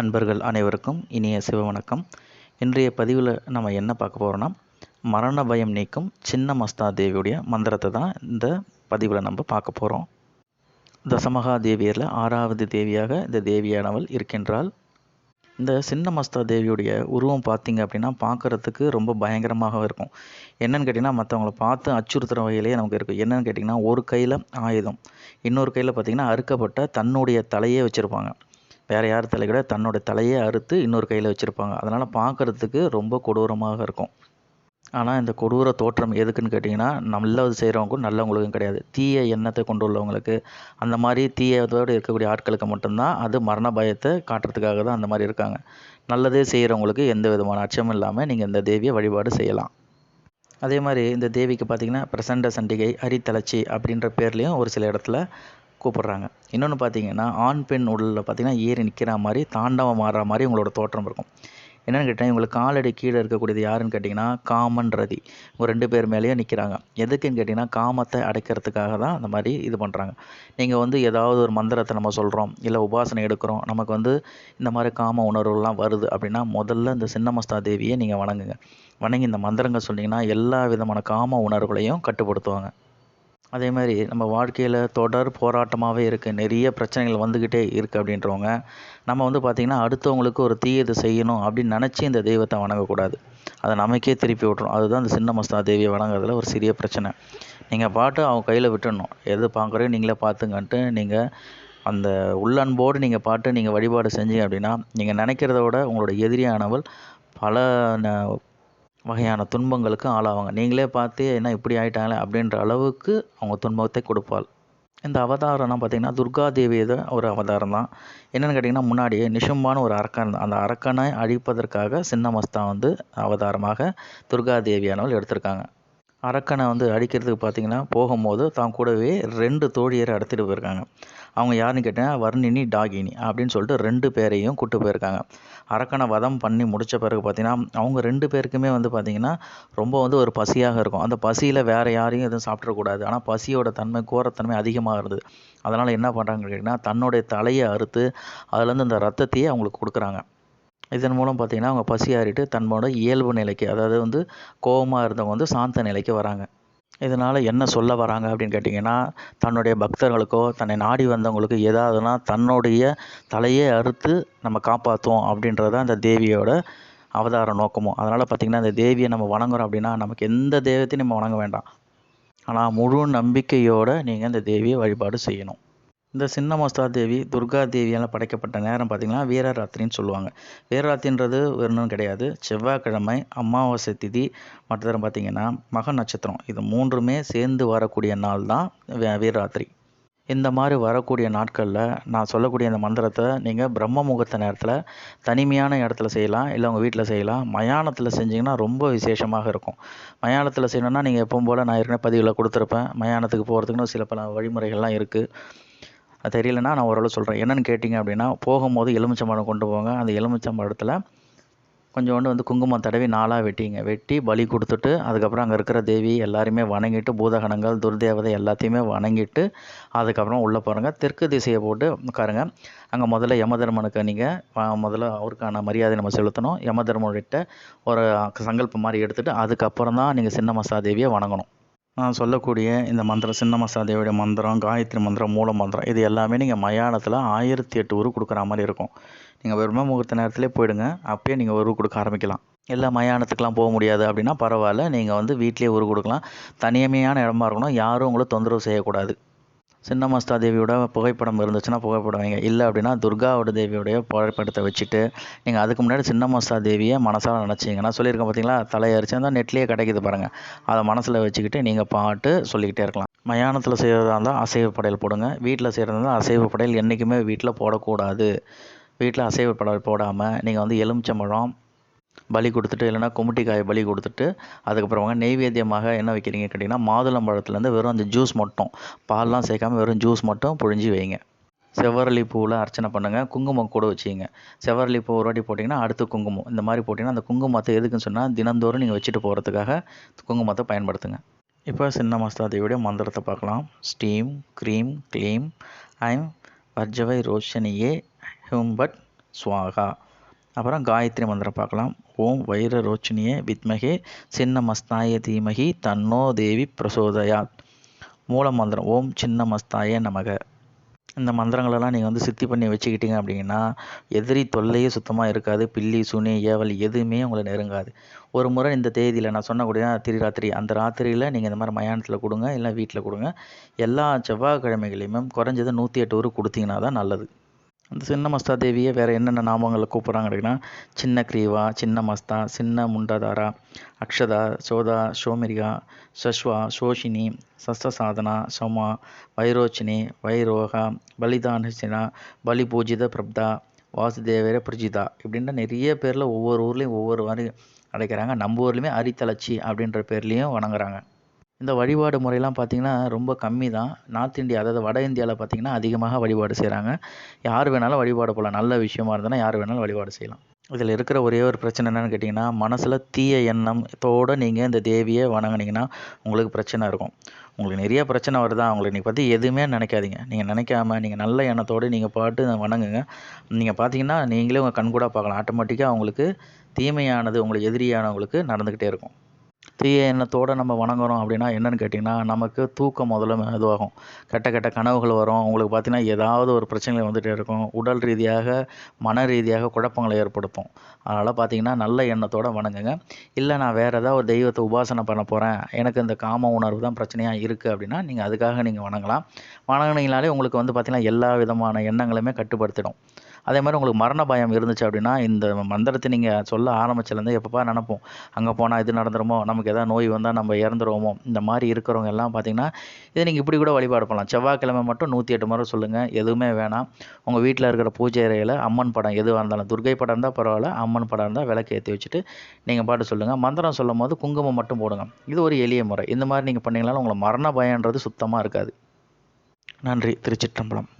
அன்பர்கள் அனைவருக்கும் இனிய சிவவணக்கம். இன்றைய பதிவில் நம்ம என்ன பார்க்க போகிறோன்னா மரண பயம் நீக்கும் சின்ன மஸ்தா தேவியுடைய மந்திரத்தை தான் இந்த பதிவில் நம்ம பார்க்க போகிறோம் தசமகா தேவியரில் ஆறாவது தேவியாக இந்த தேவியானவள் இருக்கின்றாள். இந்த சின்ன மஸ்தா தேவியுடைய உருவம் பார்த்திங்க அப்படின்னா பார்க்குறதுக்கு ரொம்ப பயங்கரமாக இருக்கும். என்னென்னு கேட்டிங்கன்னா மற்றவங்கள பார்த்து அச்சுறுத்துகிற வகையிலேயே நமக்கு இருக்கும். என்னென்னு கேட்டிங்கன்னா ஒரு கையில் ஆயுதம் இன்னொரு கையில் பார்த்திங்கன்னா அறுக்கப்பட்ட தன்னுடைய தலையே வச்சுருப்பாங்க. வேறு யார் தலை கூட தன்னோட தலையே அறுத்து இன்னொரு கையில் வச்சுருப்பாங்க. அதனால் பார்க்குறதுக்கு ரொம்ப கொடூரமாக இருக்கும். ஆனால் இந்த கொடூர தோற்றம் எதுக்குன்னு கேட்டிங்கன்னா நல்லது செய்கிறவங்களுக்கும் நல்லவங்களுக்கும் கிடையாது. தீய எண்ணத்தை கொண்டு உள்ளவங்களுக்கு அந்த மாதிரி தீயதோடு இருக்கக்கூடிய ஆட்களுக்கு மட்டும்தான் அது மரண பயத்தை காட்டுறதுக்காக தான் அந்த மாதிரி இருக்காங்க. நல்லதே செய்கிறவங்களுக்கு எந்த விதமான அச்சமும் இல்லாமல் நீங்கள் இந்த தேவியை வழிபாடு செய்யலாம். அதே மாதிரி இந்த தேவிக்கு பார்த்திங்கன்னா பிரசண்ட சண்டிகை அரித்தலச்சி அப்படின்ற பேர்லேயும் ஒரு சில இடத்துல கூப்பிட்றாங்க. இன்னொன்று பார்த்தீங்கன்னா ஆண் பெண் உடலில் பார்த்தீங்கன்னா ஏறி நிற்கிற மாதிரி தாண்டவம் மாறுற மாதிரி உங்களோட தோற்றம் இருக்கும். என்னென்னு கேட்டால் இவங்களுக்கு காலடி கீழே இருக்கக்கூடியது யாருன்னு கேட்டிங்கன்னா காமன் ரதி. இவங்க ரெண்டு பேர் மேலேயும் நிற்கிறாங்க எதுக்குன்னு கேட்டிங்கன்னா காமத்தை அடைக்கிறதுக்காக தான் அந்த மாதிரி இது பண்ணுறாங்க நீங்கள் வந்து ஏதாவது ஒரு மந்திரத்தை நம்ம சொல்கிறோம் இல்லை உபாசனை எடுக்கிறோம் நமக்கு வந்து இந்த மாதிரி காம உணர்வுலாம் வருது அப்படின்னா முதல்ல இந்த சின்னமஸ்தா தேவியை நீங்கள் வணங்குங்க. வணங்கி இந்த மந்திரங்கள் சொன்னீங்கன்னா எல்லா விதமான காம உணர்வுகளையும் கட்டுப்படுத்துவாங்க. அதே மாதிரி நம்ம வாழ்க்கையில் தொடர் போராட்டமாகவே இருக்குது நிறைய பிரச்சனைகள் வந்துக்கிட்டே இருக்குது அப்படின்றவங்க நம்ம வந்து பார்த்திங்கன்னா அடுத்தவங்களுக்கு ஒரு தீயது செய்யணும் அப்படின்னு நினச்சி இந்த தெய்வத்தை வணங்கக்கூடாது. அதை நமக்கே திருப்பி விட்றோம் அதுதான் இந்த சின்ன மஸ்தா தேவியை வணங்குறதுல ஒரு சிறிய பிரச்சனை. நீங்கள் பாட்டு அவங்க கையில் விட்டுடணும் எது பார்க்குறேன் நீங்களே பார்த்துங்கன்ட்டு நீங்கள் அந்த உள்ளன்போடு நீங்கள் பாட்டு நீங்கள் வழிபாடு செஞ்சீங்க அப்படின்னா நீங்கள் நினைக்கிறத விட உங்களோட எதிரியானவள் பல வகையான துன்பங்களுக்கு ஆளாவாங்க. நீங்களே பார்த்து என்ன இப்படி ஆயிட்டாங்களே அப்படின்ற அளவுக்கு அவங்க துன்பத்தை கொடுப்பாள். இந்த அவதாரம்னா பார்த்திங்கன்னா துர்கா ஒரு அவதாரம் தான். என்னென்னு கேட்டிங்கன்னா முன்னாடியே நிஷம்பான ஒரு அரக்கன் அந்த அரக்கனை அழிப்பதற்காக சின்னமஸ்தா வந்து அவதாரமாக துர்காதேவியானவள் எடுத்திருக்காங்க. அரக்கனை வந்து அடிக்கிறதுக்கு பார்த்தீங்கன்னா போகும்போது தான் கூடவே ரெண்டு தோழியரை எடுத்துகிட்டு போயிருக்காங்க. அவங்க யாருன்னு கேட்டால் வர்ணினி டாகினி அப்படின்னு சொல்லிட்டு ரெண்டு பேரையும் கூட்டு போயிருக்காங்க. அரக்கனை வதம் பண்ணி முடித்த பிறகு பார்த்திங்கன்னா அவங்க ரெண்டு பேருக்குமே வந்து பார்த்திங்கன்னா ரொம்ப வந்து ஒரு பசியாக இருக்கும். அந்த பசியில் வேறு யாரையும் எதுவும் சாப்பிட்றக்கூடாது ஆனால் பசியோட தன்மை கோரத்தன்மை அதிகமாக இருந்தது அதனால் என்ன பண்ணுறாங்கன்னு கேட்டிங்கன்னா தன்னுடைய தலையை அறுத்து அதுலேருந்து அந்த ரத்தத்தையே அவங்களுக்கு கொடுக்குறாங்க. இதன் மூலம் பார்த்திங்கன்னா அவங்க பசி ஆறிட்டு தன்னோட இயல்பு நிலைக்கு அதாவது வந்து கோபமாக இருந்தவங்க வந்து சாந்த நிலைக்கு வராங்க. இதனால் என்ன சொல்ல வராங்க அப்படின்னு கேட்டிங்கன்னா தன்னுடைய பக்தர்களுக்கோ தன்னை நாடி வந்தவங்களுக்கு ஏதாவதுனா தன்னுடைய தலையே அறுத்து நம்ம காப்பாற்றுவோம் அப்படின்றது தான் இந்த தேவியோட அவதார நோக்கமும். அதனால் பார்த்திங்கன்னா இந்த தேவியை நம்ம வணங்குறோம் அப்படின்னா நமக்கு எந்த தெய்வத்தையும் நம்ம வணங்க வேண்டாம். ஆனால் முழு நம்பிக்கையோடு நீங்கள் இந்த தேவியை வழிபாடு செய்யணும். இந்த சின்னமஸ்தா தேவி துர்கா தேவியால் படைக்கப்பட்ட நேரம் பார்த்திங்கன்னா வீரராத்திரின்னு சொல்லுவாங்க. வீரராத்திரின்றது ஒன்றும் கிடையாது. செவ்வாய்க்கிழமை அமாவாசை திதி மற்ற பார்த்திங்கன்னா மக நட்சத்திரம். இது மூன்றுமே சேர்ந்து வரக்கூடிய நாள் தான் வீரராத்திரி. இந்த மாதிரி வரக்கூடிய நாட்களில் நான் சொல்லக்கூடிய இந்த மந்திரத்தை நீங்கள் பிரம்ம முகூர்த்த நேரத்தில் தனிமையான இடத்துல செய்யலாம் இல்லை உங்கள் வீட்டில் செய்யலாம். மயானத்தில் செஞ்சிங்கன்னா ரொம்ப விசேஷமாக இருக்கும். மயானத்தில் செய்யணுன்னா நீங்கள் எப்பவும் போல் நான் ஏற்கனவே பதிவில் கொடுத்துருப்பேன். மயானத்துக்கு போகிறதுக்குன்னு சில பல வழிமுறைகள்லாம் இருக்குது அது தெரியலனா நான் ஓரளவு சொல்கிறேன் என்னென்னு கேட்டிங்க அப்படின்னா போகும்போது எலுமிச்சம்பழம் கொண்டு போங்க. அந்த எலுமிச்சம்பழத்தில் கொஞ்சோண்டு வந்து குங்குமம் தடவி நாளாக வெட்டிங்க. வெட்டி பலி கொடுத்துட்டு அதுக்கப்புறம் அங்கே இருக்கிற தேவி எல்லாருமே வணங்கிட்டு பூதகணங்கள் துர்தேவதை எல்லாத்தையுமே வணங்கிட்டு அதுக்கப்புறம் உள்ளே போகிறங்க தெற்கு திசையை போட்டு உட்காருங்க. அங்கே முதல்ல யமதர்மனுக்கு நீங்கள் முதல்ல அவருக்கான மரியாதை நம்ம செலுத்தணும். யமதர்மன்கிட்ட ஒரு சங்கல்பம் மாதிரி எடுத்துகிட்டு அதுக்கப்புறம் தான் நீங்கள் சின்ன மசாதேவியை வணங்கணும். சொல்லக்கூடிய இந்த மந்திரம் சின்னமசாதேவியோட மந்திரம் காயத்ரி மந்திரம் மூல மந்திரம் இது எல்லாமே நீங்கள் மயானத்தில் ஆயிரத்தி எட்டு உரு கொடுக்குற மாதிரி இருக்கும். நீங்கள் வெறுமை முகூர்த்த நேரத்திலே போயிடுங்க. அப்பயே நீங்கள் உரு கொடுக்க ஆரம்பிக்கலாம். எல்லா மயானத்துக்கெலாம் போக முடியாது அப்படின்னா பரவாயில்ல. நீங்கள் வந்து வீட்லேயே உரு கொடுக்கலாம். தனியமையான இடமா இருக்கணும். யாரும் உங்களை தொந்தரவு செய்யக்கூடாது. சின்னமஸ்தா தேவியோட புகைப்படம் இருந்துச்சுன்னா புகைப்படம் வைங்க இல்லை அப்படின்னா துர்காவோட தேவியோடைய புகைப்படத்தை வச்சுட்டு நீங்கள் அதுக்கு முன்னாடி சின்னமஸ்தா தேவியை மனசால் நினச்சிங்கன்னா சொல்லியிருக்கேன் பார்த்தீங்களா தலையரிச்சு தான் நெட்லேயே கிடைக்குது பாருங்கள் அதை மனசில் வச்சுக்கிட்டு நீங்கள் பாட்டு சொல்லிக்கிட்டே இருக்கலாம். மயானத்தில் செய்கிறதா இருந்தால் அசைவ படையல் போடுங்க. வீட்டில் செய்கிறதா இருந்தால் அசைவ படையல் என்றைக்குமே வீட்டில் போடக்கூடாது. வீட்டில் அசைவ படையல் போடாமல் நீங்கள் வந்து எலுமிச்சம்பழம் பலி கொடுத்துட்டு இல்லைனா குமுட்டி காயை பலி கொடுத்துட்டு அதுக்கப்புறமா நெய்வேத்தியமாக என்ன வைக்கிறீங்க கேட்டிங்கன்னா மாதுளம்பழத்துலேருந்து வெறும் அந்த ஜூஸ் மட்டும். பால்லாம் சேர்க்காம வெறும் ஜூஸ் மட்டும் புழிஞ்சு வைங்க. செவ்வரளி பூவில் அர்ச்சனை பண்ணுங்கள் குங்குமம் கூட வச்சுங்க செவ்வரளி பூ ஒரு வாட்டி போட்டிங்கன்னா அடுத்து குங்குமம். இந்த மாதிரி போட்டிங்கன்னா அந்த குங்குமத்தை எதுக்குன்னு சொன்னால் தினந்தோறும் நீங்கள் வச்சுட்டு போகிறதுக்காக குங்குமத்தை பயன்படுத்துங்க. இப்போ சின்ன மஸ்தாதியுடைய மந்திரத்தை பார்க்கலாம். ஸ்டீம் க்ரீம் க்ளீம் ஐம் வர்ஜவை ரோஷனியே ஹியூம்பட் ஸ்வாகா அப்புறம் காயத்ரி மந்திரம் பார்க்கலாம். ஓம் வைர ரோச்சினியே வித்மகே சின்ன மஸ்தாய தீமகி தன்னோ தேவி பிரசோதயாத். மூல மந்திரம் ஓம் சின்ன மஸ்தாய நமக. இந்த மந்திரங்களெல்லாம் நீங்கள் வந்து சித்தி பண்ணி வச்சுக்கிட்டீங்க அப்படின்னா எதிரி தொல்லையே சுத்தமாக இருக்காது. பில்லி சுனி ஏவல் எதுவுமே உங்களை நெருங்காது. ஒரு முறை இந்த தேதியில் நான் சொன்னக்கூடிய திரிராத்திரி அந்த ராத்திரியில் நீங்கள் இந்த மாதிரி மயானத்தில் கொடுங்க இல்லை வீட்டில் கொடுங்க. எல்லா செவ்வாய்க்கிழமைகளையுமே குறைஞ்சது நூற்றி எட்டு ஊர் கொடுத்தீங்கன்னா தான் நல்லது. அந்த சின்ன மஸ்தா தேவியை வேறு என்னென்ன நாமங்களில் கூப்பிட்றாங்க அப்படின்னா சின்ன கிரீவா சின்ன மஸ்தா சின்ன முண்டதாரா அக்ஷதா சோதா சோமிரிகா சஸ்வா சோஷினி சஸ்தசாதனா சோமா வைரோச்சினி வைரோகா பலிதானசினா பலி பூஜித பிரப்தா வாசுதேவர பிரஜிதா இப்படின்ற நிறைய பேரில் ஒவ்வொரு ஊர்லேயும் ஒவ்வொரு மாதிரி அடைக்கிறாங்க. நம்ம ஊர்லேயுமே அரித்தலச்சி அப்படின்ற பேர்லேயும் வணங்குறாங்க. இந்த வழிபாடு முறையெல்லாம் பார்த்திங்கன்னா ரொம்ப கம்மி தான். நார்த் இந்தியா அதாவது வட இந்தியாவில் பார்த்திங்கன்னா அதிகமாக வழிபாடு செய்கிறாங்க யார் வேணாலும் வழிபாடு போகலாம் நல்ல விஷயமா இருந்ததுன்னா யார் வேணாலும் வழிபாடு செய்யலாம். இதில் இருக்கிற ஒரே ஒரு பிரச்சனை என்னென்னு கேட்டிங்கன்னா மனசில் தீய எண்ணத்தோடு நீங்கள் இந்த தேவியை வணங்குனீங்கன்னா உங்களுக்கு பிரச்சனை இருக்கும். உங்களுக்கு நிறைய பிரச்சனை வருதா? உங்களுக்கு நீங்கள் பற்றி எதுவுமே நினைக்காதீங்க. நீங்கள் நினைக்காம நீங்கள் நல்ல எண்ணத்தோடு நீங்கள் பாட்டு வணங்குங்க. நீங்கள் பார்த்தீங்கன்னா நீங்களே உங்கள் கண்கூடாக பார்க்கலாம். ஆட்டோமேட்டிக்காக உங்களுக்கு தீமையானது உங்களுக்கு எதிரியானவங்களுக்கு நடந்துக்கிட்டே இருக்கும். தீய எண்ணத்தோடு நம்ம வணங்குறோம் அப்படின்னா என்னென்னு கேட்டிங்கன்னா நமக்கு தூக்கம் முதல்ல இதுவாகும். கெட்ட கெட்ட கனவுகள் வரும். உங்களுக்கு பார்த்தீங்கன்னா ஏதாவது ஒரு பிரச்சனைகள் வந்துகிட்டே இருக்கும். உடல் ரீதியாக மன ரீதியாக குழப்பங்களை ஏற்படுத்தும். அதனால் பார்த்தீங்கன்னா நல்ல எண்ணத்தோடு வணங்குங்க. இல்லை நான் வேறு ஏதாவது ஒரு தெய்வத்தை உபாசனை பண்ண போகிறேன் எனக்கு இந்த காம உணர்வு தான் பிரச்சனையாக இருக்குது அப்படின்னா நீங்கள் அதுக்காக நீங்கள் வணங்கலாம். வணங்குனீங்கனாலே உங்களுக்கு வந்து பார்த்திங்கன்னா எல்லா விதமான எண்ணங்களுமே கட்டுப்படுத்திடும். அதே மாதிரி உங்களுக்கு மரண பயம் இருந்துச்சு அப்படின்னா இந்த மந்திரத்தை நீங்கள் சொல்ல ஆரம்பிச்சிலேருந்து எப்பப்பா நினப்போம். அங்கே போனால் இது நடந்துருமோ? நமக்கு எதாவது நோய் வந்தால் நம்ம இறந்துருவோமோ? இந்த மாதிரி இருக்கிறவங்க எல்லாம் பார்த்தீங்கன்னா இதை நீங்கள் இப்படி கூட வழிபாடு பண்ணலாம். செவ்வாய்க்கிழமை மட்டும் நூற்றி எட்டு முறை சொல்லுங்கள் எதுவுமே வேணாம். உங்கள் வீட்டில் இருக்கிற பூஜை அறையில் அம்மன் படம் எதுவாக இருந்தாலும் துர்கை படம் இருந்தால் பரவாயில்ல அம்மன் படம் இருந்தால் விளக்கு ஏற்றி வச்சுட்டு நீங்கள் பாட்டு சொல்லுங்கள் மந்திரம் சொல்லும் போது குங்குமம் மட்டும் போடுங்க. இது ஒரு எளிய முறை. இந்த மாதிரி நீங்கள் பண்ணிங்கனாலும் உங்களை மரண பயன்றது சுத்தமாக இருக்காது. நன்றி. திருச்சிற்றம்பலம்.